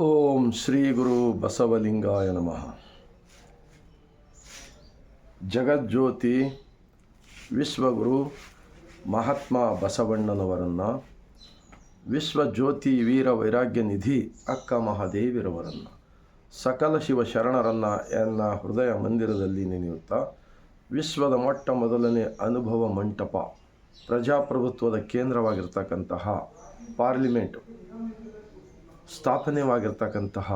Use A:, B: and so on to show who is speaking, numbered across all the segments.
A: ಓಂ ಶ್ರೀ ಗುರು ಬಸವಲಿಂಗಾಯ ನಮಃ. ಜಗಜ್ಯೋತಿ ವಿಶ್ವಗುರು ಮಹಾತ್ಮ ಬಸವಣ್ಣನವರನ್ನು, ವಿಶ್ವಜ್ಯೋತಿ ವೀರ ವೈರಾಗ್ಯ ನಿಧಿ ಅಕ್ಕ ಮಹಾದೇವಿರವರನ್ನು, ಸಕಲ ಶಿವ ಶರಣರನ್ನು ಎನ್ನ ಹೃದಯ ಮಂದಿರದಲ್ಲಿ ನೆನೆಯುತ್ತಾ ವಿಶ್ವದ ಮೊಟ್ಟ ಮೊದಲನೇ ಅನುಭವ ಮಂಟಪ ಪ್ರಜಾಪ್ರಭುತ್ವದ ಕೇಂದ್ರವಾಗಿರ್ತಕ್ಕಂತಹ ಪಾರ್ಲಿಮೆಂಟ್ ಸ್ಥಾಪನೆವಾಗಿರ್ತಕ್ಕಂತಹ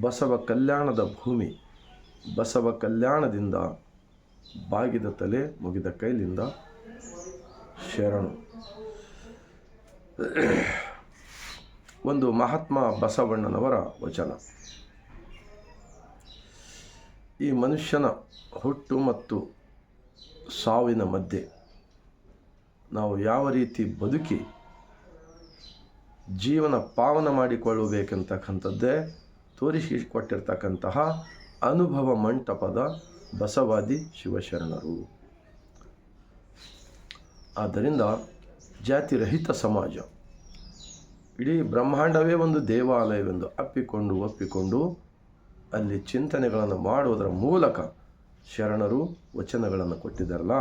A: ಬಸವ ಕಲ್ಯಾಣದ ಭೂಮಿ ಬಸವ ಕಲ್ಯಾಣದಿಂದ ಬಾಗಿದ ತಲೆ ಮುಗಿದ ಕೈಲಿಂದ ಶರಣು. ಒಂದು ಮಹಾತ್ಮ ಬಸವಣ್ಣನವರ ವಚನ. ಈ ಮನುಷ್ಯನ ಹುಟ್ಟು ಮತ್ತು ಸಾವಿನ ಮಧ್ಯೆ ನಾವು ಯಾವ ರೀತಿ ಬದುಕಿ ಜೀವನ ಪಾವನ ಮಾಡಿಕೊಳ್ಳಬೇಕೆಂತಕ್ಕಂಥದ್ದೇ ತೋರಿಸಿಕೊಟ್ಟಿರ್ತಕ್ಕಂತಹ ಅನುಭವ ಮಂಟಪದ ಬಸವಾದಿ ಶಿವಶರಣರು. ಆದ್ದರಿಂದ ಜಾತಿರಹಿತ ಸಮಾಜ. ಇಡೀ ಬ್ರಹ್ಮಾಂಡವೇ ಒಂದು ದೇವಾಲಯವೆಂದು ಅಪ್ಪಿಕೊಂಡು ಒಪ್ಪಿಕೊಂಡು ಅಲ್ಲಿ ಚಿಂತನೆಗಳನ್ನು ಮಾಡುವುದರ ಮೂಲಕ ಶರಣರು ವಚನಗಳನ್ನು ಕೊಟ್ಟಿದ್ದಾರಲ್ಲ,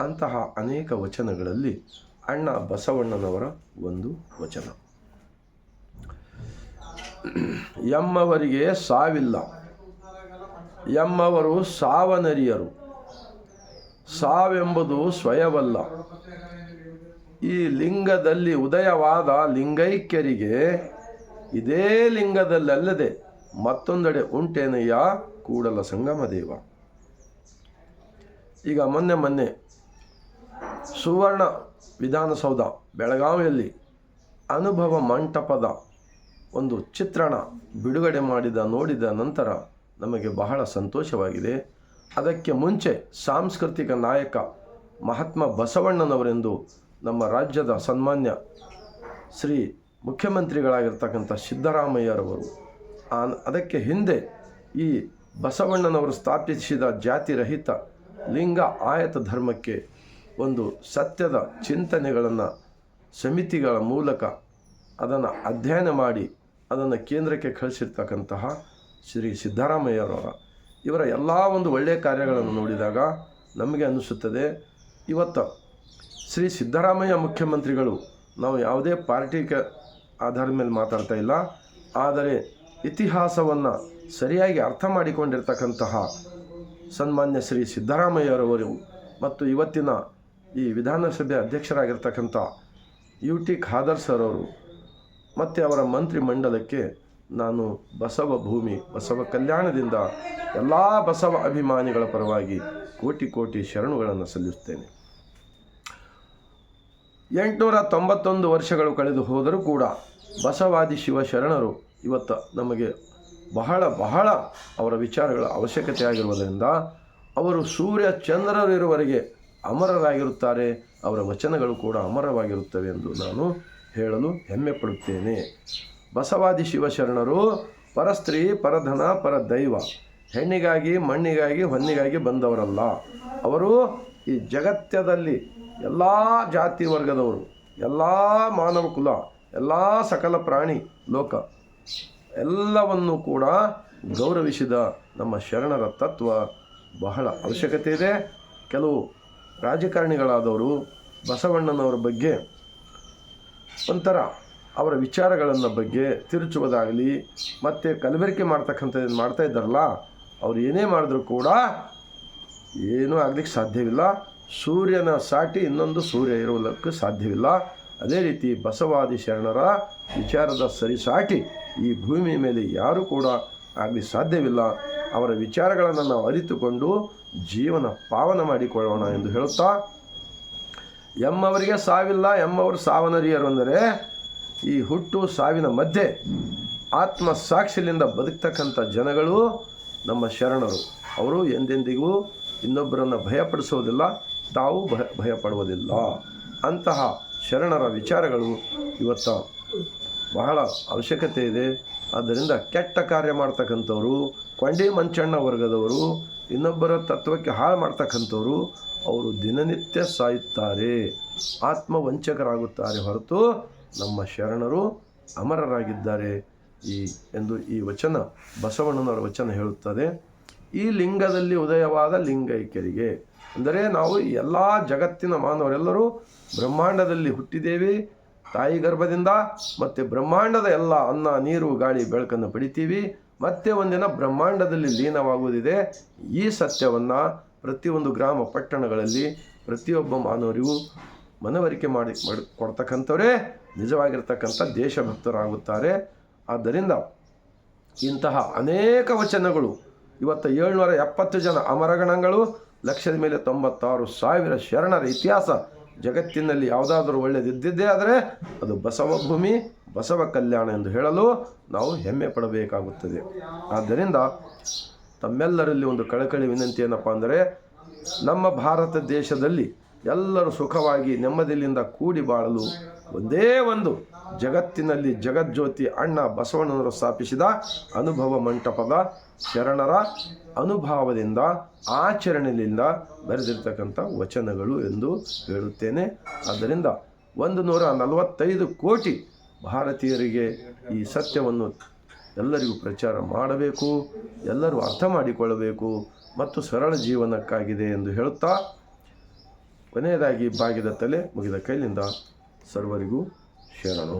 A: ಅಂತಹ ಅನೇಕ ವಚನಗಳಲ್ಲಿ ಅಣ್ಣ ಬಸವಣ್ಣನವರ ಒಂದು ವಚನ. ಎಮ್ಮವರಿಗೆ ಸಾವಿಲ್ಲ. ಎಮ್ಮವರು ಸಾವನರಿಯರು. ಸಾವೆಂಬುದು ಸ್ವಯವಲ್ಲ. ಈ ಲಿಂಗದಲ್ಲಿ ಉದಯವಾದ ಲಿಂಗೈಕ್ಯರಿಗೆ ಇದೇ ಲಿಂಗದಲ್ಲಲ್ಲದೆ ಮತ್ತೊಂದೆಡೆ ಉಂಟೇನಯ್ಯ ಕೂಡಲ ಸಂಗಮ ದೇವ ಈಗ ಮೊನ್ನೆ ಮೊನ್ನೆ ಸುವರ್ಣ ವಿಧಾನಸೌಧ, ಬೆಳಗಾವಿಯಲ್ಲಿ ಅನುಭವ ಮಂಟಪದ ಒಂದು ಚಿತ್ರಣ ಬಿಡುಗಡೆ ಮಾಡಿದ, ನೋಡಿದ ನಂತರ ನಮಗೆ ಬಹಳ ಸಂತೋಷವಾಗಿದೆ. ಅದಕ್ಕೆ ಮುಂಚೆ ಸಾಂಸ್ಕೃತಿಕ ನಾಯಕ ಮಹಾತ್ಮ ಬಸವಣ್ಣನವರೆಂದು ನಮ್ಮ ರಾಜ್ಯದ ಸನ್ಮಾನ್ಯ ಶ್ರೀ ಮುಖ್ಯಮಂತ್ರಿಗಳಾಗಿರ್ತಕ್ಕಂಥ ಸಿದ್ದರಾಮಯ್ಯರವರು. ಅದಕ್ಕೆ ಹಿಂದೆ ಈ ಬಸವಣ್ಣನವರು ಸ್ಥಾಪಿಸಿದ ಜಾತಿರಹಿತ ಲಿಂಗ ಆಯತ ಧರ್ಮಕ್ಕೆ ಒಂದು ಸತ್ಯದ ಚಿಂತನೆಗಳನ್ನು ಸಮಿತಿಗಳ ಮೂಲಕ ಅದನ್ನು ಅಧ್ಯಯನ ಮಾಡಿ ಅದನ್ನು ಕೇಂದ್ರಕ್ಕೆ ಕಳಿಸಿರ್ತಕ್ಕಂತಹ ಶ್ರೀ ಸಿದ್ದರಾಮಯ್ಯರವರ. ಇವರ ಎಲ್ಲ ಒಂದು ಒಳ್ಳೆಯ ಕಾರ್ಯಗಳನ್ನು ನೋಡಿದಾಗ ನಮಗೆ ಅನಿಸುತ್ತದೆ ಇವತ್ತು ಶ್ರೀ ಸಿದ್ದರಾಮಯ್ಯ ಮುಖ್ಯಮಂತ್ರಿಗಳು ನಾವು ಯಾವುದೇ ಪಾರ್ಟಿ ಕ ಆಧಾರದ ಮೇಲೆ ಮಾತಾಡ್ತಾ ಇಲ್ಲ, ಆದರೆ ಇತಿಹಾಸವನ್ನು ಸರಿಯಾಗಿ ಅರ್ಥ ಮಾಡಿಕೊಂಡಿರ್ತಕ್ಕಂತಹ ಸನ್ಮಾನ್ಯ ಶ್ರೀ ಸಿದ್ದರಾಮಯ್ಯರವರು ಮತ್ತು ಇವತ್ತಿನ ಈ ವಿಧಾನಸಭೆ ಅಧ್ಯಕ್ಷರಾಗಿರ್ತಕ್ಕಂಥ ಯು ಟಿ ಖಾದರ್ ಸರ್ ಅವರು ಮತ್ತು ಅವರ ಮಂತ್ರಿ ಮಂಡಲಕ್ಕೆ ನಾನು ಬಸವ ಭೂಮಿ, ಬಸವ ಕಲ್ಯಾಣದಿಂದ ಎಲ್ಲ ಬಸವ ಅಭಿಮಾನಿಗಳ ಪರವಾಗಿ ಕೋಟಿ ಕೋಟಿ ಶರಣುಗಳನ್ನು ಸಲ್ಲಿಸುತ್ತೇನೆ. ಎಂಟುನೂರ ತೊಂಬತ್ತೊಂದು ವರ್ಷಗಳು ಕಳೆದು ಹೋದರೂ ಕೂಡ ಬಸವಾದಿ ಶಿವಶರಣರು ಇವತ್ತು ನಮಗೆ ಬಹಳ ಬಹಳ ಅವರ ವಿಚಾರಗಳ ಅವಶ್ಯಕತೆ ಆಗಿರುವುದರಿಂದ ಅವರು ಸೂರ್ಯ ಚಂದ್ರರಿರುವವರೆಗೆ ಅಮರರಾಗಿರುತ್ತಾರೆ, ಅವರ ವಚನಗಳು ಕೂಡ ಅಮರವಾಗಿರುತ್ತವೆ ಎಂದು ನಾನು ಹೇಳಲು ಹೆಮ್ಮೆ ಪಡುತ್ತೇನೆ. ಬಸವಾದಿ ಶಿವಶರಣರು ಪರಸ್ತ್ರೀ ಪರಧನ ಪರ ದೈವ, ಹೆಣ್ಣಿಗಾಗಿ, ಮಣ್ಣಿಗಾಗಿ, ಹೊನ್ನಿಗಾಗಿ ಬಂದವರಲ್ಲ. ಅವರು ಈ ಜಗತ್ಯದಲ್ಲಿ ಎಲ್ಲ ಜಾತಿ ವರ್ಗದವರು, ಎಲ್ಲ ಮಾನವ ಕುಲ, ಎಲ್ಲ ಸಕಲ ಪ್ರಾಣಿ ಲೋಕ, ಎಲ್ಲವನ್ನು ಕೂಡ ಗೌರವಿಸಿದ ನಮ್ಮ ಶರಣರ ತತ್ವ ಬಹಳ ಅವಶ್ಯಕತೆ ಇದೆ. ಕೆಲವು ರಾಜಕಾರಣಿಗಳಾದವರು ಬಸವಣ್ಣನವರ ಬಗ್ಗೆ ಒಂಥರ ಅವರ ವಿಚಾರಗಳನ್ನು ಬಗ್ಗೆ ತಿರುಚುವುದಾಗಲಿ, ಮತ್ತು ಕಲಬೆರಕೆ ಮಾಡ್ತಕ್ಕಂಥದ್ದು ಮಾಡ್ತಾ ಇದ್ದಾರಲ್ಲ, ಅವ್ರು ಏನೇ ಮಾಡಿದ್ರು ಕೂಡ ಏನೂ ಆಗಲಿಕ್ಕೆ ಸಾಧ್ಯವಿಲ್ಲ. ಸೂರ್ಯನ ಸಾಟಿ ಇನ್ನೊಂದು ಸೂರ್ಯ ಇರುವುದಕ್ಕೆ ಸಾಧ್ಯವಿಲ್ಲ. ಅದೇ ರೀತಿ ಬಸವಾದಿ ಶರಣರ ವಿಚಾರದ ಸರಿಸಾಟಿ ಈ ಭೂಮಿ ಮೇಲೆ ಯಾರೂ ಕೂಡ ಆಗಲಿ ಸಾಧ್ಯವಿಲ್ಲ. ಅವರ ವಿಚಾರಗಳನ್ನು ನಾವು ಅರಿತುಕೊಂಡು ಜೀವನ ಪಾವನ ಮಾಡಿಕೊಳ್ಳೋಣ ಎಂದು ಹೇಳುತ್ತಾ ಎಮ್ಮವರಿಗೆ ಸಾವಿಲ್ಲ, ಎಮ್ಮವರು ಸಾವನರಿಯರು ಅಂದರೆ ಈ ಹುಟ್ಟು ಸಾವಿನ ಮಧ್ಯೆ ಆತ್ಮ ಸಾಕ್ಷಿಲಿಂದ ಬದುಕ್ತಕ್ಕಂಥ ಜನಗಳು ನಮ್ಮ ಶರಣರು. ಅವರು ಎಂದೆಂದಿಗೂ ಇನ್ನೊಬ್ಬರನ್ನು ಭಯಪಡಿಸೋದಿಲ್ಲ, ತಾವು ಭಯ ಭಯಪಡುವುದಿಲ್ಲ. ಅಂತಹ ಶರಣರ ವಿಚಾರಗಳು ಇವತ್ತು ಬಹಳ ಅವಶ್ಯಕತೆ ಇದೆ. ಆದ್ದರಿಂದ ಕೆಟ್ಟ ಕಾರ್ಯ ಮಾಡ್ತಕ್ಕಂಥವರು, ಕೊಂಡಿ ಮಂಚಣ್ಣ ವರ್ಗದವರು ಇನ್ನೊಬ್ಬರ ತತ್ವಕ್ಕೆ ಹಾಳು ಮಾಡ್ತಕ್ಕಂಥವ್ರು ಅವರು ದಿನನಿತ್ಯ ಸಾಯುತ್ತಾರೆ ಆತ್ಮ ವಂಚಕರಾಗುತ್ತಾರೆ ಹೊರತು ನಮ್ಮ ಶರಣರು ಅಮರರಾಗಿದ್ದಾರೆ ಈ ಎಂದು ಈ ವಚನ ಬಸವಣ್ಣನವರ ವಚನ ಹೇಳುತ್ತದೆ. ಈ ಲಿಂಗದಲ್ಲಿ ಉದಯವಾದ ಲಿಂಗೈಕ್ಯರಿಗೆ ಅಂದರೆ ನಾವು ಎಲ್ಲ ಜಗತ್ತಿನ ಮಾನವರೆಲ್ಲರೂ ಬ್ರಹ್ಮಾಂಡದಲ್ಲಿ ಹುಟ್ಟಿದ್ದೇವೆ. ತಾಯಿ ಗರ್ಭದಿಂದ ಮತ್ತು ಬ್ರಹ್ಮಾಂಡದ ಎಲ್ಲ ಅನ್ನ, ನೀರು, ಗಾಳಿ, ಬೆಳಕನ್ನು ಪಡಿತೀವಿ. ಮತ್ತೆ ಒಂದಿನ ಬ್ರಹ್ಮಾಂಡದಲ್ಲಿ ಲೀನವಾಗುವುದಿದೆ. ಈ ಸತ್ಯವನ್ನು ಪ್ರತಿಯೊಂದು ಗ್ರಾಮ ಪಟ್ಟಣಗಳಲ್ಲಿ ಪ್ರತಿಯೊಬ್ಬ ಮಾನವರಿಗೂ ಮನವರಿಕೆ ಮಾಡಿ ಮಾಡಿ ಕೊಡ್ತಕ್ಕಂಥವರೇ ನಿಜವಾಗಿರ್ತಕ್ಕಂಥ ದೇಶಭಕ್ತರಾಗುತ್ತಾರೆ. ಆದ್ದರಿಂದ ಇಂತಹ ಅನೇಕ ವಚನಗಳು, ಇವತ್ತು ಏಳ್ನೂರ ಎಪ್ಪತ್ತು ಜನ ಅಮರಗಣಗಳು, ಲಕ್ಷದ ಮೇಲೆ ತೊಂಬತ್ತಾರು ಸಾವಿರ ಶರಣರ ಇತಿಹಾಸ ಜಗತ್ತಿನಲ್ಲಿ ಯಾವುದಾದರೂ ಒಳ್ಳೆಯದಿದ್ದಿದ್ದೇ ಆದರೆ ಅದು ಬಸವ ಭೂಮಿ, ಬಸವ ಕಲ್ಯಾಣ ಎಂದು ಹೇಳಲು ನಾವು ಹೆಮ್ಮೆ ಪಡಬೇಕಾಗುತ್ತದೆ. ಆದ್ದರಿಂದ ತಮ್ಮೆಲ್ಲರಲ್ಲಿ ಒಂದು ಕಳಕಳಿ ವಿನಂತಿ ಏನಪ್ಪ ಅಂದರೆ, ನಮ್ಮ ಭಾರತ ದೇಶದಲ್ಲಿ ಎಲ್ಲರೂ ಸುಖವಾಗಿ ನೆಮ್ಮದಿಯಿಂದ ಕೂಡಿ ಬಾಳಲು ಒಂದೇ ಒಂದು ಜಗತ್ತಿನಲ್ಲಿ ಜಗಜ್ಯೋತಿ ಅಣ್ಣ ಬಸವಣ್ಣನವರು ಸ್ಥಾಪಿಸಿದ ಅನುಭವ ಮಂಟಪದ ಶರಣರ ಅನುಭವದಿಂದ, ಆಚರಣೆಯಿಂದ ಬರೆದಿರ್ತಕ್ಕಂಥ ವಚನಗಳು ಎಂದು ಹೇಳುತ್ತೇನೆ. ಆದ್ದರಿಂದ ಒಂದು ನೂರ ನಲವತ್ತೈದು ಕೋಟಿ ಭಾರತೀಯರಿಗೆ ಈ ಸತ್ಯವನ್ನು ಎಲ್ಲರಿಗೂ ಪ್ರಚಾರ ಮಾಡಬೇಕು, ಎಲ್ಲರೂ ಅರ್ಥ ಮಾಡಿಕೊಳ್ಳಬೇಕು ಮತ್ತು ಸರಳ ಜೀವನಕ್ಕಾಗಿದೆ ಎಂದು ಹೇಳುತ್ತಾ ಕೊನೆಯದಾಗಿ ಬಾಗಿದ ತಲೆ ಮುಗಿದ ಕೈಲಿಂದ ಸರ್ವರಿಗೂ ಶರಣು.